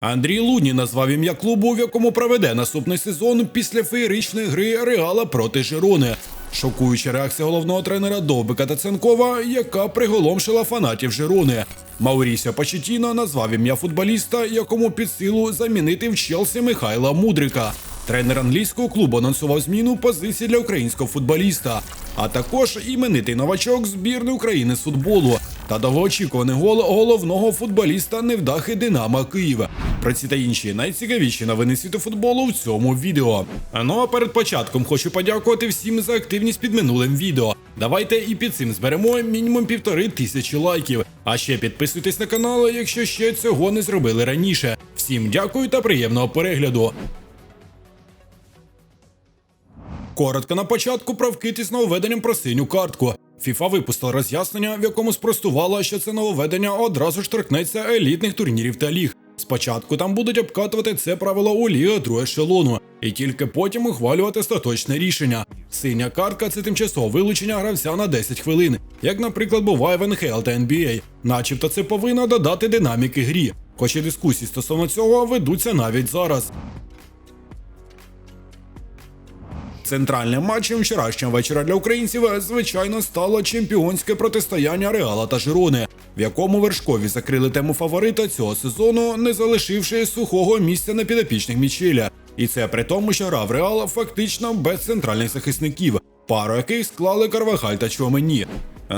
Андрій Луні назвав ім'я клубу, в якому проведе наступний сезон після феєричної гри Реала проти Жирони. Шокуюча реакція головного тренера Довбика Таценкова, яка приголомшила фанатів Жирони. Маурісіо Пачетіно назвав ім'я футболіста, якому під силу замінити в Челсі Михайла Мудрика. Тренер англійського клубу анонсував зміну позиції для українського футболіста, а також іменитий новачок збірної України з футболу та довгоочікуваний гол головного футболіста невдахи Динамо Києва. Про ці та інші найцікавіші новини світу футболу в цьому відео. Ну а перед початком хочу подякувати всім за активність під минулим відео. Давайте і під цим зберемо мінімум півтори тисячі лайків. А ще підписуйтесь на канал, якщо ще цього не зробили раніше. Всім дякую та приємного перегляду. Коротко на початку про вкид із нововведенням про синю картку. ФІФА випустила роз'яснення, в якому спростувала, що це нововведення одразу ж торкнеться елітних турнірів та ліг. Спочатку там будуть обкатувати це правило у ліга другого ешелону, і тільки потім ухвалювати остаточне рішення. Синя картка це тимчасове вилучення гравця на 10 хвилин, як, наприклад, буває в НХЛ та NBA. Начебто це повинно додати динаміки грі. Хоч і дискусії стосовно цього ведуться навіть зараз. Центральним матчем вчорашнього вечора для українців, звичайно, стало чемпіонське протистояння Реала та Жирони, в якому вершкові закрили тему фаворита цього сезону, не залишивши сухого місця на підопічних Мічеля. І це при тому, що грав Реал фактично без центральних захисників, пару яких склали Карвахаль та Чомені.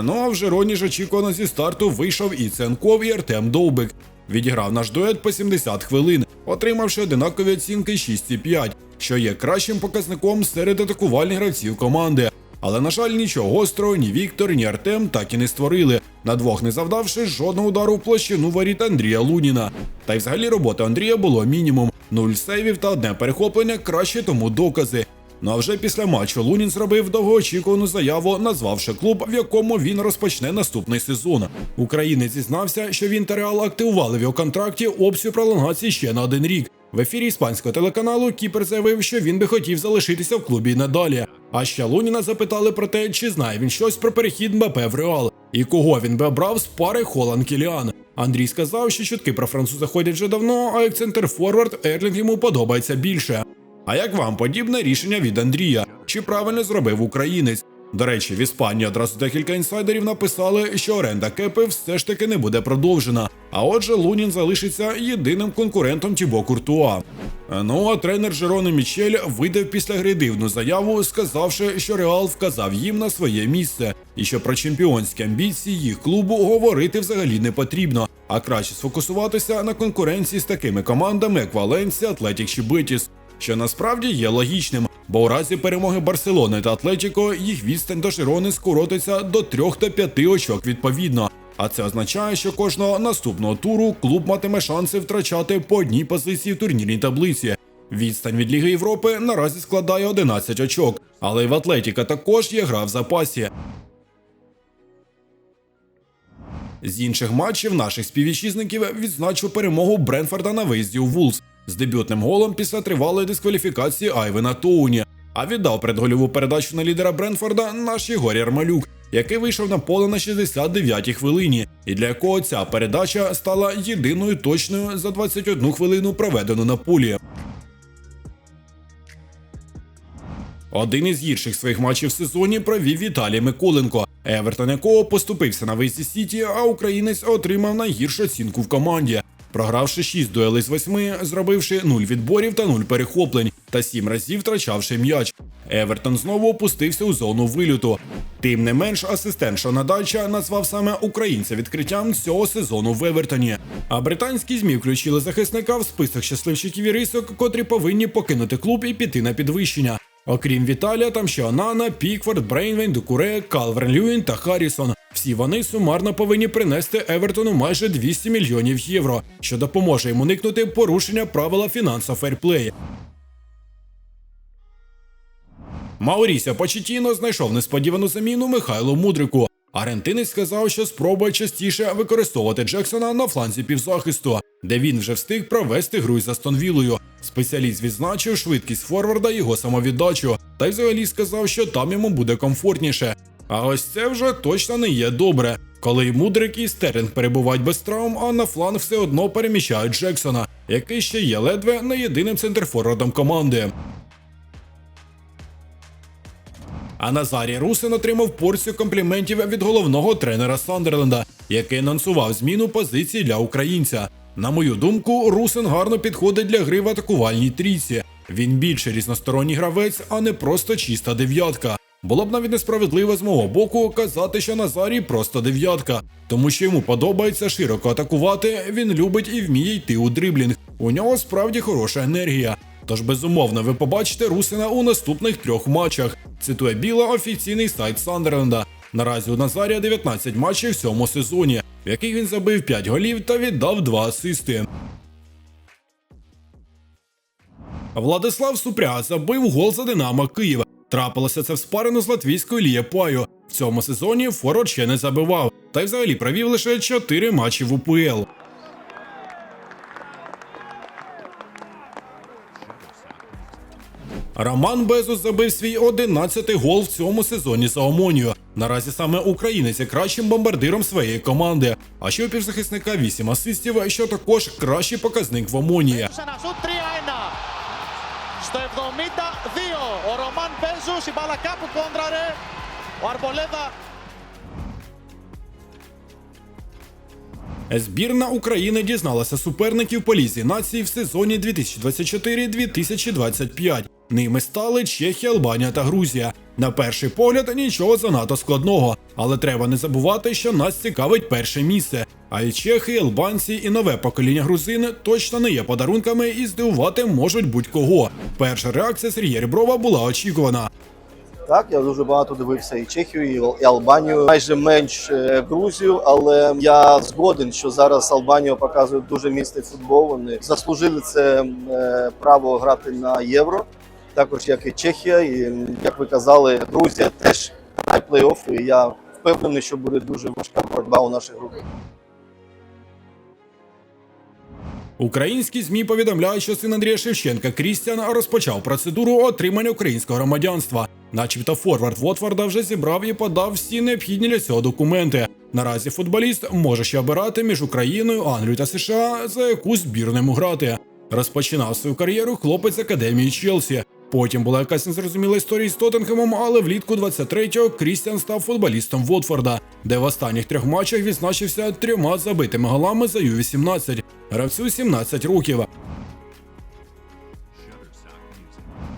Ну а в Жироні ж очікувано зі старту вийшов і Ценков, і Артем Довбик. Відіграв наш дует по 70 хвилин, отримавши одинакові оцінки 6,5, що є кращим показником серед атакувальних гравців команди. Але, на жаль, нічого гострого ні Віктор, ні Артем так і не створили, на двох не завдавши жодного удару в площину варіт Андрія Луніна. Та й взагалі роботи Андрія було мінімум: нуль сейвів та одне перехоплення краще тому докази. Ну а вже після матчу Лунін зробив довгоочікувану заяву, назвавши клуб, в якому він розпочне наступний сезон. Українець зізнався, що він та Реал активували в його контракті опцію пролонгації ще на один рік. В ефірі іспанського телеканалу Кіпер заявив, що він би хотів залишитися в клубі надалі. А ще Луніна запитали про те, чи знає він щось про перехід Мбапе в Реал і кого він би обрав з пари Холан Кіліан. Андрій сказав, що чутки про француза ходять вже давно, а як центр форвард Ерлінг йому подобається більше. А як вам подібне рішення від Андрія? Чи правильно зробив українець? До речі, в Іспанії одразу декілька інсайдерів написали, що оренда кепи все ж таки не буде продовжена. А отже, Лунін залишиться єдиним конкурентом Тібо Куртуа. Ну а тренер Жерони Мічель видав після гри дивну заяву, сказавши, що Реал вказав їм на своє місце, і що про чемпіонські амбіції їх клубу говорити взагалі не потрібно, а краще сфокусуватися на конкуренції з такими командами, як Валенсія, Атлетік чи Бетіс що насправді є логічним, бо у разі перемоги Барселони та Атлетіко їх відстань до Широни скоротиться до 3 та 5 очок відповідно. А це означає, що кожного наступного туру клуб матиме шанси втрачати по одній позиції в турнірній таблиці. Відстань від Ліги Європи наразі складає 11 очок, але й в Атлетіка також є гра в запасі. З інших матчів наших співвітчизників відзначив перемогу Бренфорда на виїзді у Вулс з дебютним голом після тривалої дискваліфікації Айвена Тоуні, а віддав предгольову передачу на лідера Бренфорда наш Єгор Ярмалюк, який вийшов на поле на 69-й хвилині, і для якого ця передача стала єдиною точною за 21 хвилину проведену на полі. Один із гірших своїх матчів в сезоні провів Віталій Миколенко, Евертон якого поступився на виїзді Сіті, а українець отримав найгіршу оцінку в команді. Програвши 6 дуелей з 8, зробивши 0 відборів та 0 перехоплень, та 7 разів втрачавши м'яч. Евертон знову опустився у зону вилюту. Тим не менш, асистент Шона Дача назвав саме українця відкриттям цього сезону в Евертоні. А британські змі включили захисника в список щасливчиків і рисок, котрі повинні покинути клуб і піти на підвищення. Окрім Віталія, там ще Онана, Пікфорд, Брейнвейн, Дукуре, Калверн Люін та Харрісон. Всі вони сумарно повинні принести Евертону майже 200 мільйонів євро, що допоможе йому уникнути порушення правила фінансового ферплею. Маурісіо Почетіно знайшов несподівану заміну Михайлу Мудрику. Аргентинець сказав, що спробує частіше використовувати Джексона на фланзі півзахисту, де він вже встиг провести гру із Астон Віллою. Спеціаліст відзначив швидкість форварда його самовіддачу, та й взагалі сказав, що там йому буде комфортніше. А ось це вже точно не є добре. Коли Мудрик і Стерлінг перебувають без травм, а на фланг все одно переміщають Джексона, який ще є ледве не єдиним центрфорвардом команди. А Назарій Русин отримав порцію компліментів від головного тренера Сандерленда, який анонсував зміну позиції для українця. На мою думку, Русин гарно підходить для гри в атакувальній трійці. Він більше різносторонній гравець, а не просто чиста дев'ятка. Було б навіть несправедливо з мого боку казати, що Назарій просто дев'ятка, тому що йому подобається широко атакувати. Він любить і вміє йти у дриблінг. У нього справді хороша енергія. Тож безумовно ви побачите Русина у наступних трьох матчах. Цитує Біла офіційний сайт Сандерленда. Наразі у Назарія 19 матчів в цьому сезоні, в яких він забив 5 голів та віддав 2 асисти. Владислав Супряг забив гол за Динамо Києва. Трапилося це в спарину з латвійською Лієпаю. В цьому сезоні Форвард ще не забивав, та й взагалі провів лише 4 матчі в УПЛ. Роман Безус забив свій 11-й гол в цьому сезоні за Омонію. Наразі саме українець є кращим бомбардиром своєї команди. А ще у півзахисника 8 асистів, що також кращий показник в Омонії. Στο 72 ο Ρωμάν Μπέζους, η μπάλα κάπου κόντραρε. Ο Αρμπολέδα Збірна України дізналася суперників по лізі нації в сезоні 2024-2025. Ними стали Чехія, Албанія та Грузія. На перший погляд нічого занадто складного, але треба не забувати, що нас цікавить перше місце. А і чехи, албанці і нове покоління грузин точно не є подарунками і здивувати можуть будь-кого. Перша реакція Сергія Ріброва була очікувана. Так, я дуже багато дивився і Чехію, і Албанію, майже менш е, Грузію, але я згоден, що зараз Албанію показують дуже міцний футбол. Вони заслужили це е, право грати на євро, також як і Чехія, і як ви казали, Грузія теж грає плей-офф, і я впевнений, що буде дуже важка боротьба у нашій групі. Українські змі повідомляють, що син Андрія Шевченка Крістіан розпочав процедуру отримання українського громадянства. Начебто Форвард Вотфорда вже зібрав і подав всі необхідні для цього документи. Наразі футболіст може ще обирати між Україною, Англією та США, за яку збірну грати. Розпочинав свою кар'єру хлопець з академії Челсі. Потім була якась незрозуміла історія з Тоттенхемом, але влітку 23-го Крістіан став футболістом Вотфорда, де в останніх трьох матчах відзначився трьома забитими голами за Ю-18. Гравцю 17 років.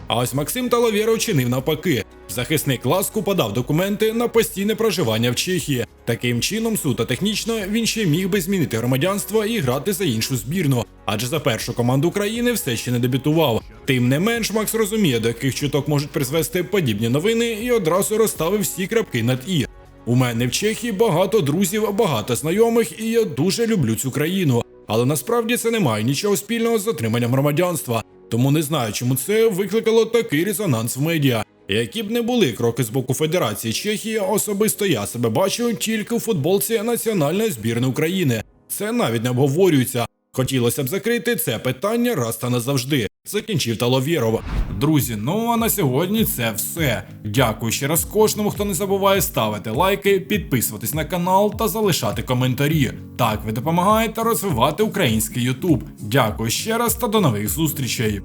А ось Максим Талавєров чинив навпаки. Захисник ласку подав документи на постійне проживання в Чехії. Таким чином, суто технічно, він ще міг би змінити громадянство і грати за іншу збірну, адже за першу команду України все ще не дебютував. Тим не менш, Макс розуміє, до яких чуток можуть призвести подібні новини, і одразу розставив всі крапки над і. У мене в Чехії багато друзів, багато знайомих, і я дуже люблю цю країну. Але насправді це не має нічого спільного з отриманням громадянства. Тому не знаю, чому це викликало такий резонанс в медіа. Які б не були кроки з боку Федерації Чехії, особисто я себе бачу тільки у футболці національної збірної України. Це навіть не обговорюється. Хотілося б закрити це питання раз та назавжди. Закінчив Таловєрова. Друзі, ну а на сьогодні це все. Дякую ще раз кожному, хто не забуває ставити лайки, підписуватись на канал та залишати коментарі. Так ви допомагаєте розвивати український Ютуб. Дякую ще раз та до нових зустрічей.